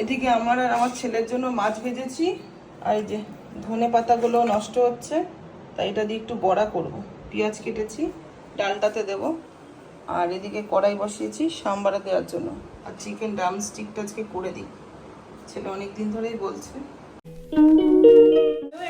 এদিকে আমার আর আমার ছেলের জন্য মাছ ভেজেছি, আর এই যে ধনে পাতাগুলো নষ্ট হচ্ছে, তাই এটা দিয়ে একটু বড়া করব। পেঁয়াজ কেটেছি, ডালটাতে দেব, আর এদিকে কড়াই বসিয়েছি সাম্বারে দেওয়ার জন্য। আর চিকেন ড্রাম স্টিকটা আজকে করে দিই। ছেলে অনেক দিন ধরেই বলছে।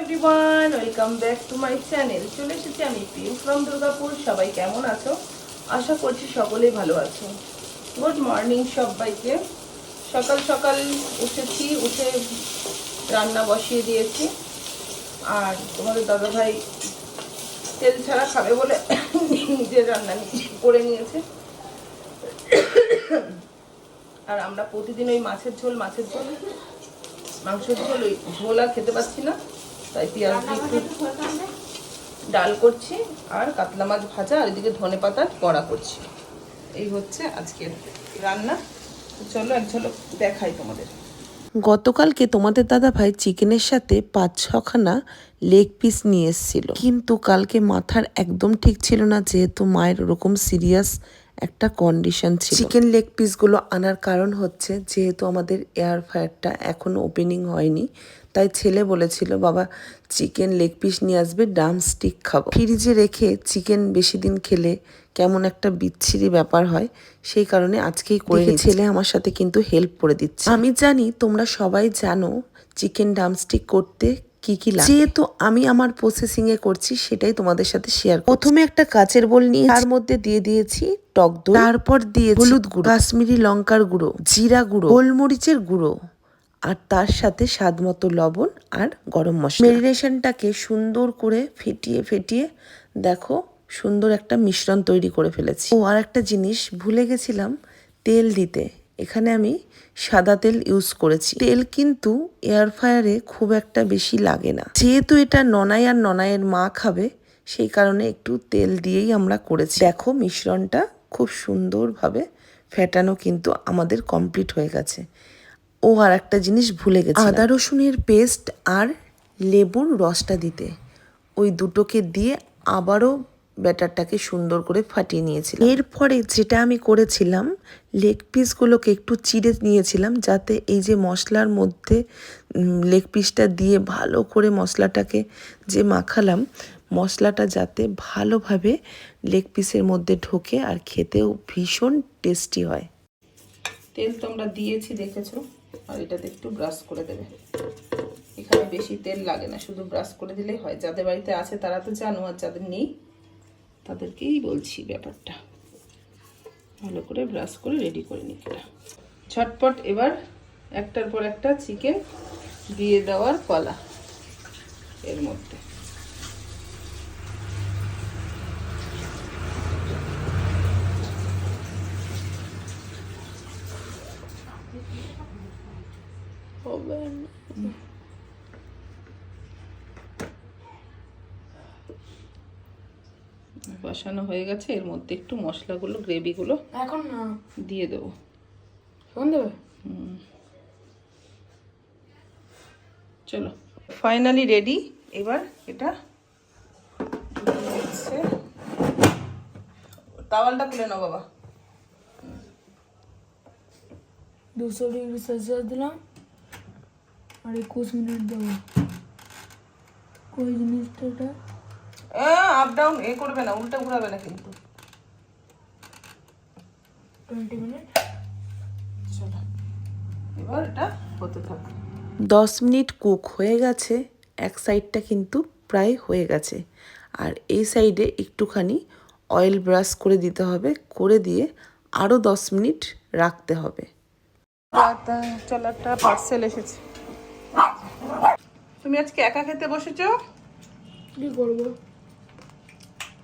Everyone welcome back to my channel চলে এসেছি আমি পিউ ফ্রম দুর্গাপুর। সবাই কেমন আছো? আশা করছি সকলেই ভালো আছো। গুড মর্নিং সবাইকে। সকাল সকাল উঠেছি, উঠে রান্না বসিয়ে দিয়েছি। আর তোমাদের দাদাভাই তেল ছাড়া খাবে বলে নিজের রান্না করে নিয়েছে। আর আমরা প্রতিদিন ওই মাছের ঝোল মাছের ঝোল, মাংসের ঝোল, ওই ঝোল আর খেতে পাচ্ছি না, তাই পেঁয়াজ একটু ডাল করছি আর কাতলা মাছ ভাজা, আর এদিকে ধনে পাতার বড়া করছি। এই হচ্ছে আজকের রান্না। চলো এক ঝলক দেখাই তোমাদের। গতকালকে তোমাদের দাদা ভাই চিকেনের সাথে পাঁচ ছখানা লেগ পিস নিয়ে এসেছিল। কিন্তু কালকে মাথার একদম ঠিক ছিল না যেহেতু মায়ের ওরকম সিরিয়াস একটা কন্ডিশন ছিল। চিকেন লেগ পিসগুলো আনার কারণ হচ্ছে যেহেতু আমাদের এয়ার ফায়ারটা এখনও ওপেনিং হয়নি তাই ছেলে বলেছিল বাবা চিকেন লেগ পিস নিয়ে আসবে ডাম স্টিক খাব। ফ্রিজে রেখে চিকেন বেশি দিন খেলে কেমন একটা বিচ্ছিরি ব্যাপার হয় সেই কারণে আজকেই করে ছেলে আমার সাথে কিন্তু হেল্প করে দিচ্ছে। আমি জানি তোমরা সবাই জানো চিকেন ডামস্টিক করতে কি কি লাগে। যেহেতু আমি আমার প্রসেসিং এ করছি সেটাই তোমাদের সাথে শেয়ার প্রথমে একটা কাচের বোল নিয়ে তার মধ্যে দিয়ে দিয়েছি টক দই তারপর দিয়ে হলুদ গুঁড়ো কাশ্মীরি লঙ্কার গুঁড়ো জিরা গুঁড়ো। গোলমরিচের গুঁড়ো। আর তার সাথে স্বাদ মতো লবণ আর গরম মশলা। মেরিনেশনটাকে সুন্দর করে ফেটিয়ে ফেটিয়ে দেখো, সুন্দর একটা মিশ্রণ তৈরি করে ফেলেছি। ও আর একটা জিনিস ভুলে গেছিলাম, তেল দিতে। এখানে আমি সাদা তেল ইউজ করেছি। তেল কিন্তু এয়ার ফায়ারে খুব একটা বেশি লাগে না। যেহেতু এটা ননাই আর ননাইয়ের মা খাবে, সেই কারণে একটু তেল দিয়েই আমরা করেছি। দেখো, মিশ্রণটা খুব সুন্দরভাবে ফেটানো কিন্তু আমাদের কমপ্লিট হয়ে গেছে। ও আর একটা জিনিস ভুলে গেছে আদা রসুনের পেস্ট আর লেবুর রসটা দিতে। ওই দুটোকে দিয়ে আবারও ব্যাটারটাকে সুন্দর করে ফাটিয়ে নিয়েছিলাম। এরপরে যেটা আমি করেছিলাম লেগ পিসগুলোকে একটু চিড়ে নিয়েছিলাম যাতে এই যে মশলার মধ্যে লেগ পিসটা দিয়ে ভালো করে মশলাটাকে যে মাখালাম মশলাটা যাতে ভালোভাবে লেগ পিসের মধ্যে ঢোকে আর খেতেও ভীষণ টেস্টি হয়। তেল তোমরা দিয়েছি দেখেছ? আর এটাতে একটু ব্রাশ করে দেবে। এখানে বেশি তেল লাগে না, শুধু ব্রাশ করে দিলেই হয়। যাদের বাড়িতে আছে তারা তো জানো আর যাদের নেই, তাদেরকেই বলছি ব্যাপারটা। ভালো করে ব্রাশ করে রেডি করে নিই এটা ঝটপট এবার একটার পর একটা চিকেন দিয়ে দেওয়ার কলা এর মধ্যে। বসানো হয়ে গেছে এর মধ্যে একটু মশলাগুলো গ্রেভিগুলো এখন না দিয়ে দেবো। ফোন দেবে? চলো ফাইনালি রেডি এবার এটা। তাওয়ালটা খুলে নাও বাবা। দুশো ডিগ্রি সেলসিয়াস দিলাম আর একুশ মিনিট দেবো। কই জিনিসটা এটা? আপ ডাউন এ করবে না উল্টা ঘুরাবে না কিন্তু। টোয়েন্টি মিনিট চলো এবার এটা হতে থাকবে দশ মিনিট কুক হয়ে গেছে এক সাইডটা কিন্তু প্রায় হয়ে গেছে। আর এই সাইডে একটুখানি অয়েল ব্রাশ করে দিতে হবে করে দিয়ে আরও দশ মিনিট রাখতে হবে। চলো একটা পার্সেল এসেছে। তুমি আজকে একা খেতে বসেছো? কি করব?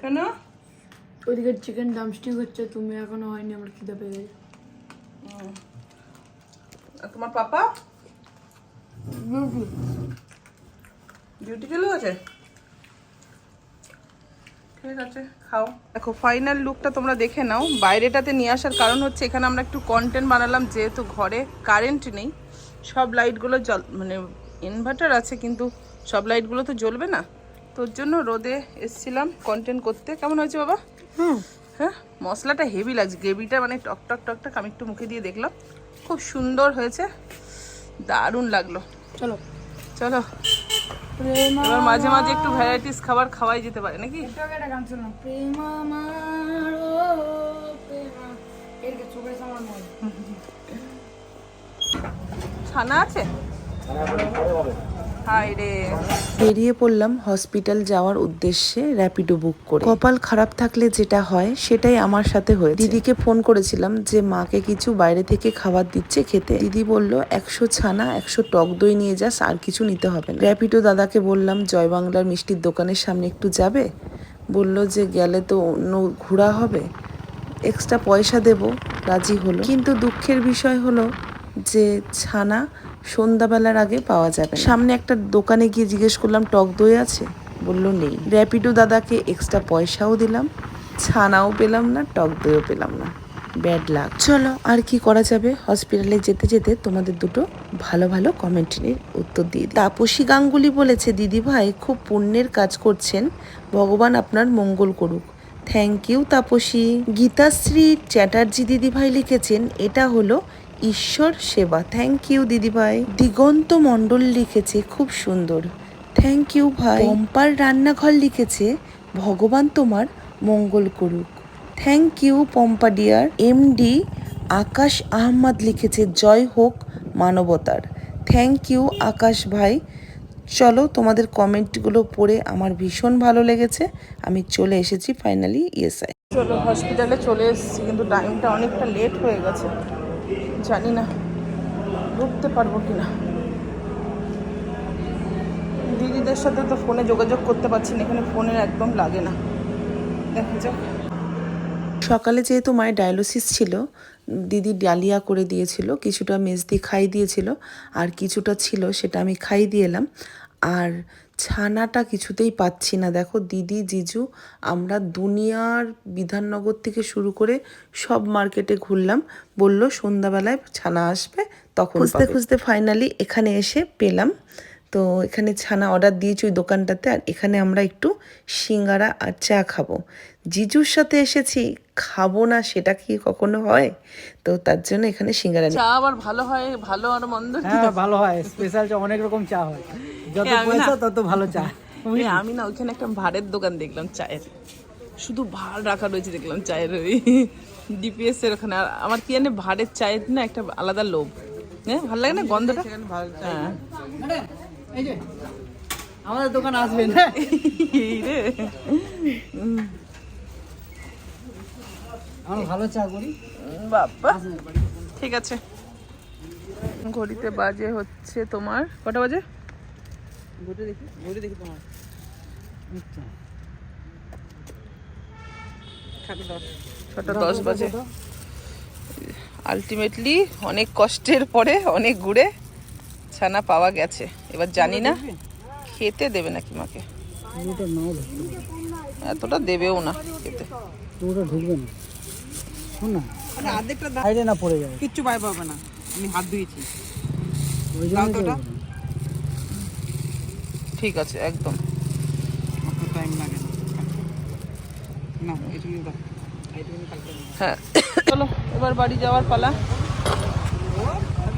কেন? ওইদিকে চিকেন ডামস্টিক হচ্ছে তুমি এখনও হয়নি আমার খিদে পেয়ে গেছে। তোমার পাপা? ডিউটি চলে গেছে? ঠিক আছে খাও। দেখো ফাইনাল লুকটা তোমরা দেখে নাও। বাইরেটাতে নিয়ে আসার কারণ হচ্ছে এখানে আমরা একটু কন্টেন্ট বানালাম যেহেতু ঘরে কারেন্ট নেই। সব লাইটগুলো জল মানে ইনভার্টার আছে কিন্তু সব লাইটগুলো তো জ্বলবে না? তোর জন্য রোদে এসছিলাম কন্টেন্ট করতে। কেমন হয়েছে বাবা? হুম। হ্যাঁ মশলাটা হেভি লাগছে। গ্রেভিটা মানে টক টক টক টক আমি একটু মুখে দিয়ে দেখলাম। খুব সুন্দর হয়েছে। দারুণ লাগল। চলো। চলো। এবার মাঝে মাঝে একটু ভ্যারাইটিস খাবার খাওয়াই যেতে পারে নাকি? মন ছানা আছে? বেরিয়ে পড়লাম হসপিটাল যাওয়ার উদ্দেশ্যে র্যাপিডো বুক করে। কপাল খারাপ থাকলে যেটা হয়, সেটাই আমার সাথে হয়ে দিদিকে ফোন করেছিলাম যে, মাকে কিছু বাইরে থেকে খাবার দিচ্ছে খেতে। দিদি বলল, একশো ছানা, একশো টক দই নিয়ে যাস, আর কিছু নিতে হবে না। র্যাপিডো দাদাকে বললাম, জয় বাংলার মিষ্টির দোকানের সামনে একটু যাবে? বলল যে, গেলে তো অন্য ঘোরা হবে এক্সট্রা পয়সা দেব। রাজি হলো। কিন্তু দুঃখের বিষয় হলো যে, ছানা সন্ধ্যাবেলার আগে পাওয়া যাবে সামনে একটা দোকানে গিয়ে জিজ্ঞেস করলাম, টক দই আছে? বলল, নেই। র্যাপিডো দাদাকে এক্সট্রা পয়সাও দিলাম, ছানাও পেলাম না, টক দইও পেলাম না। ব্যাড লাগ চলো, আর কি করা যাবে? হসপিটালে যেতে যেতে তোমাদের দুটো ভালো ভালো কমেন্টের উত্তর দিয়ে। তাপসী গাঙ্গুলি বলেছে, দিদি ভাই, খুব পুণ্যের কাজ করছেন। ভগবান আপনার মঙ্গল করুক। Thank you Tapasi. গীতাশ্রী চ্যাটার্জি দিদিভাই লিখেছেন, এটা হলো ঈশ্বর সেবা। থ্যাংক ইউ দিদিভাই। দিগন্ত মণ্ডল লিখেছে, খুব সুন্দর। থ্যাংক ইউ ভাই। পম্পার রান্নাঘর লিখেছে, ভগবান তোমার মঙ্গল করুক। Thank you Pampa dear MD Akash Ahmed লিখেছে, জয় হোক মানবতার। থ্যাংক ইউ আকাশ ভাই। চলো তোমাদের কমেন্টগুলো পড়ে আমার ভীষণ ভালো লেগেছে। আমি চলে এসেছি ফাইনালি ইয়েসাই চলো হসপিটালে চলে এসেছি, কিন্তু টাইমটা অনেকটা লেট হয়ে গেছে। জানি না, ঢুকতে পারব কি না দিদিদের সাথে তো ফোনে যোগাযোগ করতে পারছি না, এখানে ফোনের একদম লাগে না। দেখা যাক। সকালে যেহেতু মায়ের ডায়ালিসিস ছিল, দিদি ডালিয়া করে দিয়েছিল, কিছুটা মেজদি খাই দিয়েছিল, আর কিছুটা ছিল সেটা আমি খাই দিয়ে এলাম। আর ছানাটা কিছুতেই পাচ্ছি না। দেখো দিদি জিজু আমরা দুনিয়ার বিধাননগর থেকে শুরু করে সব মার্কেটে ঘুরলাম। বলল সন্ধ্যাবেলায় ছানা আসবে তখন খুঁজতে খুঁজতে ফাইনালি এখানে এসে পেলাম। তো এখানে ছানা অর্ডার দিয়েছি ওই দোকানটাতে আর এখানে আমরা একটু সিঙ্গারা আর চা খাব। জিজুর সাথে এসেছি খাব না সেটা কি কখনো হয়? তো তার জন্য এখানে সিঙ্গারা চা আবার ভালো হয় ভালো আর মন্দ হ্যাঁ ভালো হয় স্পেশাল চা অনেক রকম চা হয়। যত আমি না- পয়সা তত ভালো চা। আমি না ওইখানে একটা ভাড়ের দোকান দেখলাম চায়ের। শুধু ভাড় রাখা রয়েছে দেখলাম চায়ের ওই ডিপিএস এর ওখানে। আর আমার কি জানে ভাড়ের চায়ের না একটা আলাদা লোভ। হ্যাঁ ভালো লাগে না গন্ধটা? হ্যাঁ। এই যে আমাদের দোকান আসবেন হ্যাঁ? আমরা ভালো চা করি। বাবা ঠিক আছে। ঘড়িতে বাজে হচ্ছে তোমার। কটা বাজে? দেখি ঘুরে দেখি তোমার। আচ্ছা। ছটা দশ। বাজে। আলটিমেটলি অনেক কষ্টের পরে অনেক ঘুরে। ছানা পাওয়া গেছে। এবার জানি না খেতে দেবে নাকি মাকে? এতটা দেবেও না খেতে। ঢুকবে না। শোন না। সাইডে না পড়ে যাবে। কিচ্ছু পাই পাবে না। আমি হাত ধুয়েছি। ওই জন্য তো ঠিক আছে একদম। টাইম লাগে না। হ্যাঁ। চলো এবার বাড়ি যাওয়ার পালা।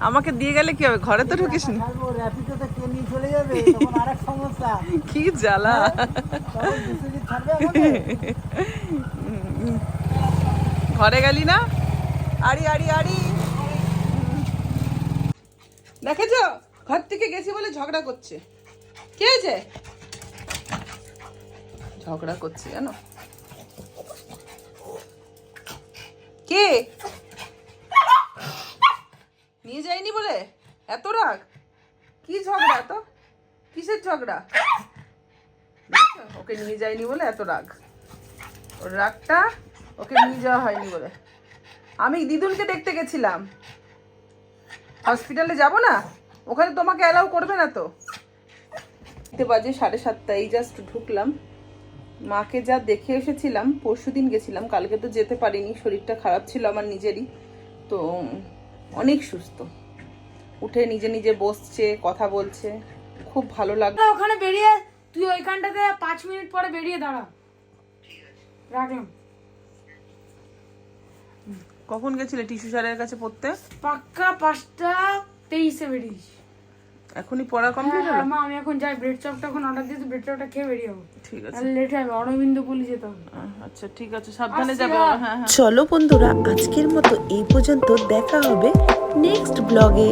আমাকে দিয়ে গেলে কি হবে ঘরে তো ঢুকিস নি কে নিয়ে চলে যাবে তখন কি জ্বালা ঘরে গেলি না আড়ি আড়ি আড়ি দেখেছ ঘর থেকে গেছি বলে ঝগড়া করছে কে আছে ঝগড়া করছে জানো কে নিয়ে যায়নি বলে? এত রাগ। কি ঝগড়া তো? কিসের ঝগড়া? ওকে নিয়ে যায়নি বলে এত রাগ। ওর রাগটা ওকে নিয়ে যাওয়া হয়নি বলে। আমি দিদুনকে দেখতে গেছিলাম। হসপিটালে যাব না? ওখানে তোমাকে অ্যালাউ করবে না তো? বাজে সাড়ে সাতটা, এই জাস্ট ঢুকলাম। মাকে যা দেখে এসেছিলাম, পরশুদিন গেছিলাম। কালকে তো যেতে পারিনি, শরীরটা খারাপ ছিল আমার নিজেরই। তো অনেক সুস্থ। উঠে নিজে নিজে বসছে কথা বলছে। খুব ভালো লাগল ওখানে বেরিয়ে তুই ওইখানটাতে পাঁচ মিনিট পরে বেরিয়ে দাঁড়া। রাখলাম। কখন গেছিলে টিস্যু স্যারের কাছে পড়তে? পাক্কা পাঁচটা তেইশে বেরিয়েছি। এখনই পড়া হ্যাঁ কমপ্লিট হ্যাঁ, হলো? মা আমি এখন যাই ব্রেড চপটা এখন অর্ডার দিয়ে ব্রেড চপটা খেয়ে বেরিয়ে যাব। ঠিক আছে। তাহলে লেট হবে অরবিন্দ পুলিশ যেতে হবে। আচ্ছা ঠিক আছে সাবধানে যাব হ্যাঁ। হ্যাঁ হ্যাঁ। চলো বন্ধুরা আজকের মতো এই পর্যন্ত দেখা হবে নেক্সট ব্লগে